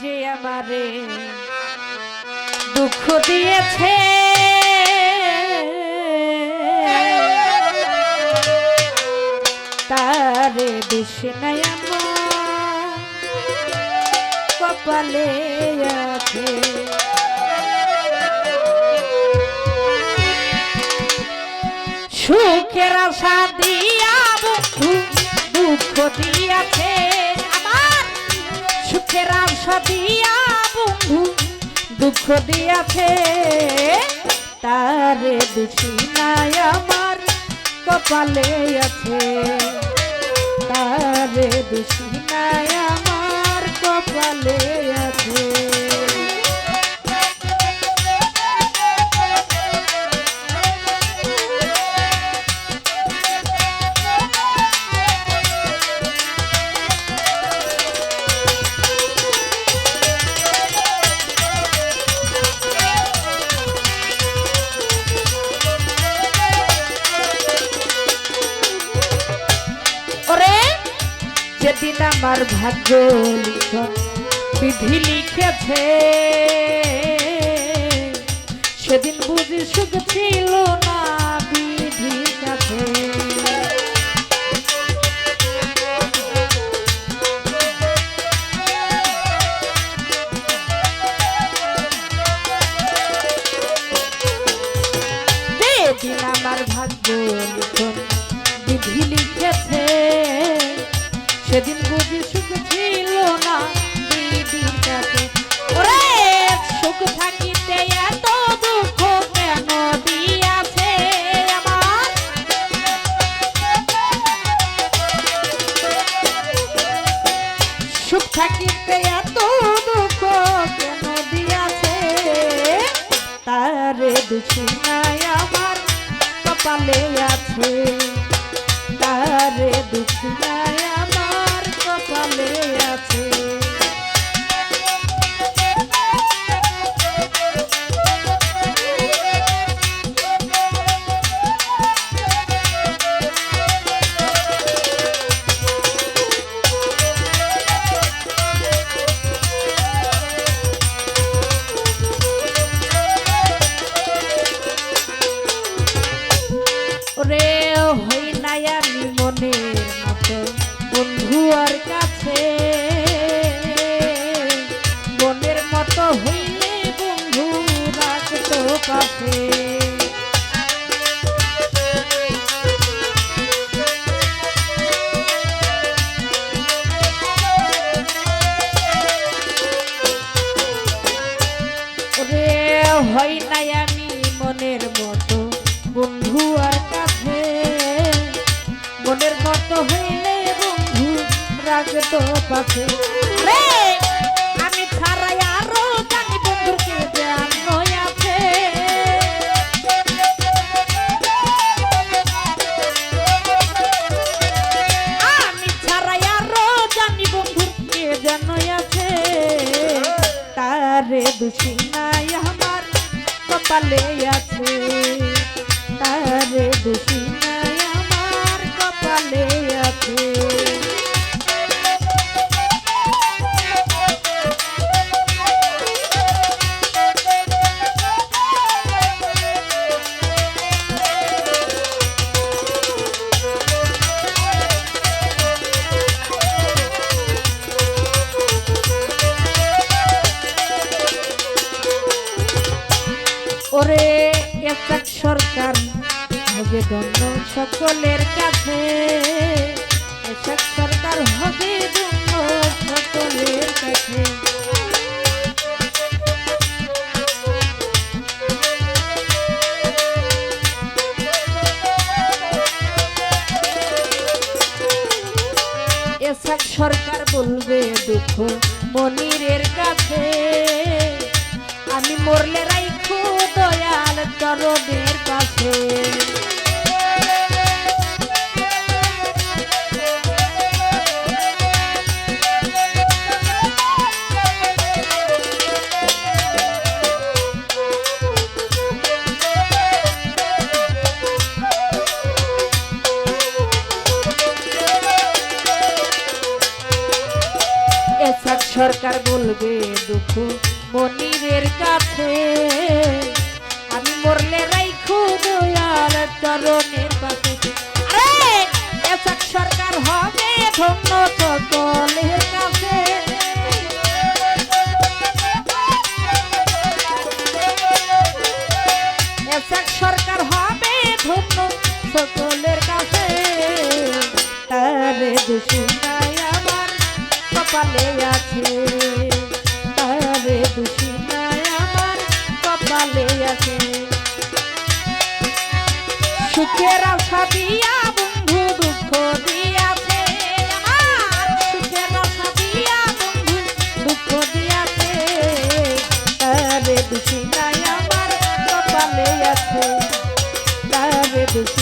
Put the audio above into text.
যে আমারে দুঃখ দিয়েছে। তারে আমার কপালে আছে। সুখের আশা দিয়া বন্ধু দুঃখ দিয়াছে। সুখের আশা দিয়া বন্ধু, দুঃখ দিয়াছে তারে দুষি নাই আমার, কপালে আছে তারে দুষি নাই আমার। যেদিন আমার ভাগ্য লিখন বিধি লিখেছে। সেদিন বুঝি সুখ ছিল না বিধি কাছে থাকিতে এত দুঃখ কেন দিয়াছে? তারে দুঃখী নাই আমার কপালে আছে। আমি ছাড়াই আরও জানি বন্ধুকে জানো আছে। আমি ছাড়াই আরও জানি বন্ধুকে জানো আছে। তারে দুষি নাই আমার, কপালে আছে। তারে দুষি সরকার হবে দণ্ড সকলের কাছে। সরকার হবে সকলের কাছে। সরকার বলবে দুঃখ মনিরের কাছে। আমি মরলে রাইখো দয়াল দরদের কাছে। সরকার বলবে দুঃখ মনিরের কাছে। আমি মরলে রাইখু দয়াল চরণের আরে সরকার হবে ধন্য সকলের কাছে। সরকার হবে ধন্য সকলের কাছে। তারে আমার, কপালে আছে। সুখের আশা দিয়া, বন্ধু দুঃখ দিয়াছে আমার। সুখের আশা দিয়া, বন্ধু দুঃখ দিয়াছে তারে দোষী নাই আমার, কপালে আছে। তারে দোষী